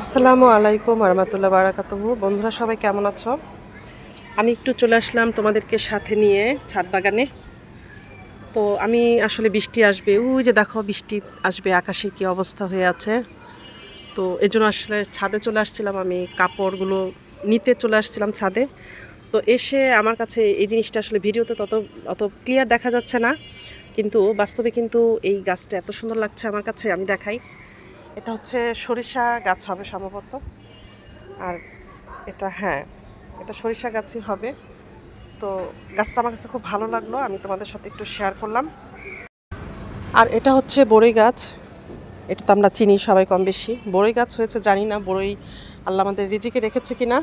আসসালামু আলাইকুম রহমতুল্লাহ বারাকাতুহু। বন্ধুরা, সবাই কেমন আছো? আমি একটু চলে আসলাম তোমাদেরকে সাথে নিয়ে ছাদ বাগানে। তো আমি আসলে বৃষ্টি আসবে। ওই যে দেখো, বৃষ্টি আসবে আকাশে কি অবস্থা হয়ে আছে। তো এই জন্য আসলে ছাদে চলে আসছিলাম আমি, কাপড়গুলো নিতে চলে আসছিলাম ছাদে। তো এসে আমার কাছে এই জিনিসটা আসলে ভিডিওতে তত, অত ক্লিয়ার দেখা যাচ্ছে না। কিন্তু বাস্তবে কিন্তু এই গাছটা এত সুন্দর লাগছে আমার কাছে, আমি দেখাই। এটা হচ্ছে সরিষা গাছ হবে সম্ভবত। আর এটা হ্যাঁ এটা সরিষা গাছই হবে। তো গাছটা আমার কাছে খুব ভালো লাগল, আমি তোমাদের সাথে একটু শেয়ার করলাম। আর এটা হচ্ছে বড়ই গাছ, এটা তো আমরা চিনি সবাই কম বেশি। বড়ই গাছ হয়েছে, জানি না, বড়ই আল্লাহ আমাদের রিজিকে রেখেছে কিনা।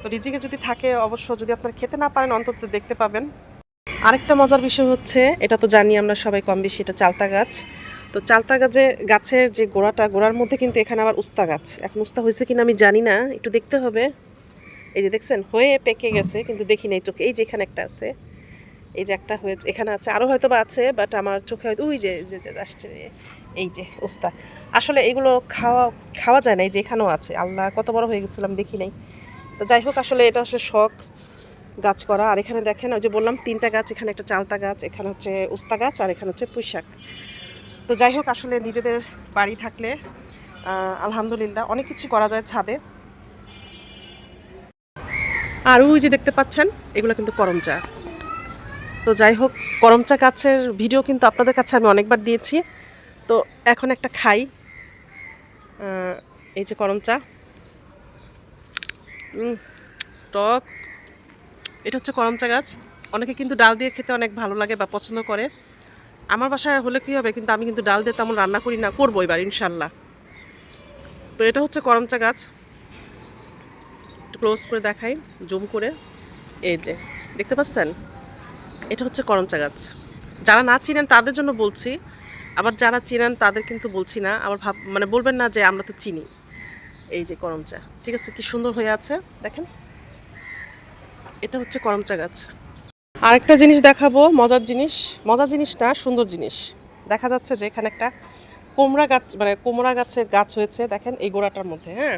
তো রিজিকে যদি থাকে, অবশ্য যদি আপনারা খেতে না পারেন, অন্তত দেখতে পাবেন। আরেকটা মজার বিষয় হচ্ছে, এটা তো জানি আমরা সবাই কম বেশি, এটা চালতা গাছ। তো চালতা গাছে, গাছের যে গোড়াটা, গোড়ার মধ্যে কিন্তু এখানে আবার উস্তা গাছ। এখন উস্তা হয়েছে কিনা আমি জানি না, একটু দেখতে হবে। এই যে দেখছেন, হয়ে পেকে গেছে, কিন্তু দেখি নাই চোখে। এই যে এখানে একটা আছে, এই যে একটা হয়েছে, এখানে আছে আরও হয়তো বা আছে বাট আমার চোখে হয়তো, ওই যে আসছে, এই যে উস্তা। আসলে এগুলো খাওয়া খাওয়া যায় না, এই যে এখানেও আছে। আল্লাহ, কত বড় হয়ে গেছিলাম, দেখি নাই। তো যাই হোক, আসলে এটা আসলে শখ গাছ করা। আর এখানে দেখেন, ওই যে বললাম, তিনটা গাছ, এখানে একটা চালতা গাছ, এখানে হচ্ছে উস্তা গাছ, আর এখানে হচ্ছে পুঁইশাক। তো যাই হোক আসলে নিজেদের বাড়ি থাকলে আলহামদুলিল্লাহ অনেক কিছু করা যায় ছাদে। আর ওই যে দেখতে পাচ্ছেন এগুলো কিন্তু করমচা তো যাই হোক করমচা গাছের ভিডিও কিন্তু আপনাদের কাছে আমি অনেকবার দিয়েছি। তো এখন একটা খাই। এই যে করমচা উম, টক। এটা হচ্ছে করমচা গাছ। অনেকে কিন্তু ডাল দিয়ে খেতে অনেক ভালো লাগে বা পছন্দ করে। আমার বাসায় হলে কী হবে? কিন্তু আমি কিন্তু ডাল দিয়ে তেমন রান্না করি না, করব এবার ইনশাল্লাহ তো এটা হচ্ছে করমচা গাছ। ক্লোজ করে দেখাই জুম করে। এই যে, দেখতে পাচ্ছেন? এটা হচ্ছে করমচা গাছ। যারা না চিনেন তাদের জন্য বলছি, আবার যারা চিনেন তাদের কিন্তু বলছি না। আবার ভাব মানে বলবেন না যে আমরা তো চিনি। এই যে করমচা, ঠিক আছে? কি সুন্দর হয়ে আছে, দেখেন? এটা হচ্ছে করমচা গাছ। আরেকটা জিনিস দেখাবো, মজার জিনিস। মজার জিনিস না সুন্দর জিনিস। দেখা যাচ্ছে যে এখানে একটা কোমড়া গাছ মানে কোমড়া গাছের গাছ হয়েছে, দেখেন এই গোড়াটার মধ্যে হ্যাঁ?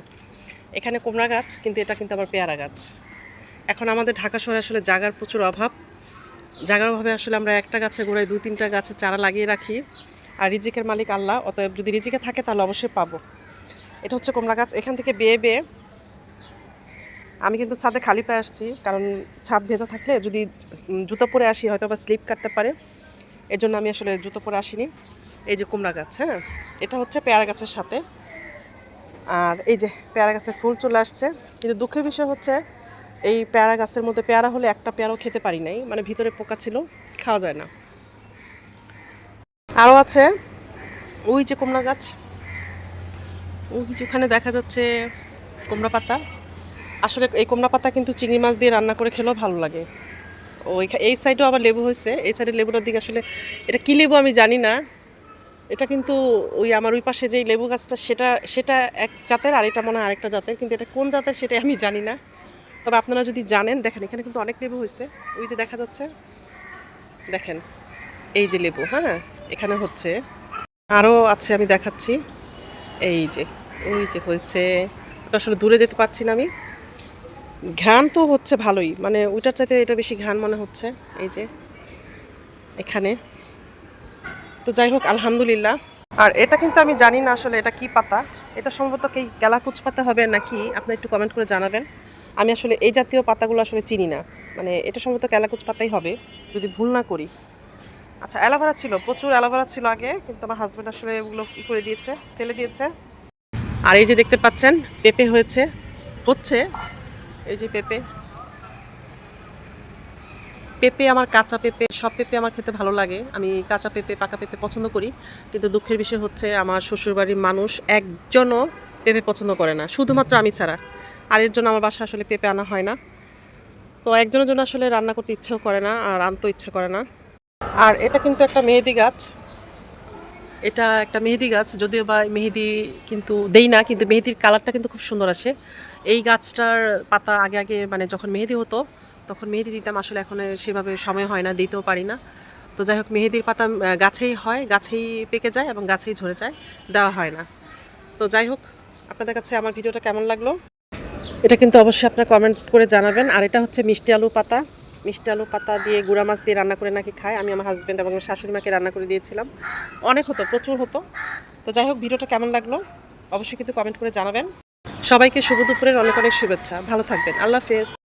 এখানে কোমড়া গাছ, কিন্তু এটা কিন্তু আবার পেয়ারা গাছ। এখন আমাদের ঢাকা শহরে আসলে জাগার প্রচুর অভাব। জাগার অভাবে আসলে আমরা একটা গাছের গোড়ায় দুই তিনটা গাছের চারা লাগিয়ে রাখি। আর রিজিকের মালিক আল্লাহ, অতএব যদি রিজিকে থাকে তাহলে অবশ্যই পাবো। এটা হচ্ছে কোমড়া গাছ। এখান থেকে বেয়ে বেয়ে আমি কিন্তু ছাদে খালি পায়ে আসছি, কারণ ছাদ ভেজা থাকলে যদি জুতো পরে আসি হয়তো বা স্লিপ কাটতে পারে। এর জন্য আমি আসলে জুতো পরে আসিনি। এই যে কুমড়া গাছ হ্যাঁ? এটা হচ্ছে পেয়ারা গাছের সাথে। আর এই যে পেয়ারা গাছের ফুল চলে আসছে। কিন্তু দুঃখের বিষয় হচ্ছে, এই পেয়ারা গাছের মধ্যে পেয়ারা হলে একটা পেয়ারাও খেতে পারি নাই। মানে ভিতরে পোকা ছিল, খাওয়া যায় না। আরও আছে, ওই যে কুমড়া গাছ। ওই যে ওখানে দেখা যাচ্ছে কুমড়া পাতা। আসলে এই কুমড়া পাতা কিন্তু চিংড়ি মাছ দিয়ে রান্না করে খেলেও ভালো লাগে। ওই এই সাইডেও আবার লেবু হয়েছে, এই সাইডে লেবুটার দিকে আসলে এটা কী লেবু আমি জানি না। এটা কিন্তু ওই আমার ওই পাশে যেই লেবু গাছটা, সেটা সেটা এক জাতের আর এটা মনে হয় আরেকটা জাতের, কিন্তু এটা কোন জাতের সেটা আমি জানি না। তবে আপনারা যদি জানেন, দেখেন এখানে কিন্তু অনেক লেবু হয়েছে। ওই যে দেখা যাচ্ছে, দেখেন, এই যে লেবু হ্যাঁ এখানে হচ্ছে। আরও আছে আমি দেখাচ্ছি, এই যে, ওই যে হয়েছে, ওটা আসলে দূরে যেতে পারছি না আমি। ঘ্রাণ তো হচ্ছে ভালোই। মানে ওইটার চাইতে এটা বেশি ঘ্রাণ মনে হচ্ছে, এই যে এখানে। তো যাই হোক, আলহামদুলিল্লাহ। আর এটা কিন্তু আমি জানি না আসলে এটা কি পাতা। এটা সম্ভবত কি গ্যালাকুচ পাতা হবে নাকি? আপনি একটু কমেন্ট করে জানাবেন। আমি আসলে এই জাতীয় পাতাগুলো আসলে চিনি না। মানে এটা সম্ভবত ক্যালাকুচ পাতাই হবে, যদি ভুল না করি। আচ্ছা অ্যালোভেরা ছিল, প্রচুর অ্যালোভেরা ছিল আগে, কিন্তু আমার হাজব্যান্ড আসলে এগুলো ই করে দিয়েছে, ফেলে দিয়েছে। আর এই যে দেখতে পাচ্ছেন, পেঁপে হয়েছে, হচ্ছে। এই যে পেঁপে। পেঁপে আমার কাঁচা পেঁপে, সব পেঁপে আমার খেতে ভালো লাগে। আমি কাঁচা পেঁপে, পাকা পেঁপে পছন্দ করি, কিন্তু দুঃখের বিষয় হচ্ছে আমার শ্বশুরবাড়ির মানুষ একজনও পেঁপে পছন্দ করে না, শুধুমাত্র আমি ছাড়া। আর এর জন্য আমার বাসা আসলে পেঁপে আনা হয় না। তো একজনের জন্য আসলে রান্না করতে ইচ্ছেও করে না, আর আনতেও ইচ্ছে করে না। আর এটা কিন্তু একটা মেহেদি গাছ। এটা একটা মেহেদি গাছ, যদিও বা মেহেদি কিন্তু দেই না, কিন্তু মেহেদির কালারটা কিন্তু খুব সুন্দর আসে। এই গাছটার পাতা আগে আগে মানে যখন মেহেদি হতো, তখন মেহেদি দিতাম, আসলে এখন সেভাবে সময় হয় না, দিতেও পারি না। তো যাই হোক, মেহেদির পাতা গাছেই হয়, গাছেই পেকে যায় এবং গাছেই ঝরে যায়, দেওয়া হয় না। তো যাই হোক, আপনাদের কাছে আমার ভিডিওটা কেমন লাগল? এটা কিন্তু অবশ্যই আপনারা কমেন্ট করে জানাবেন। আর এটা হচ্ছে মিষ্টি আলু পাতা। মিষ্টি আলু পাতা দিয়ে গুঁড়া মাছ দিয়ে রান্না করে নাকি খায়। আমি আমার হাজব্যান্ড এবং শাশুড়ি মাকে রান্না করে দিয়েছিলাম। অনেক হতো, প্রচুর হতো। তো যাই হোক ভিডিওটা কেমন লাগল? অবশ্যই কিন্তু কমেন্ট করে জানাবেন। সবাইকে শুভ দুপুরের অনেক অনেক শুভেচ্ছা। ভালো থাকবেন। আল্লাহ হাফেজ।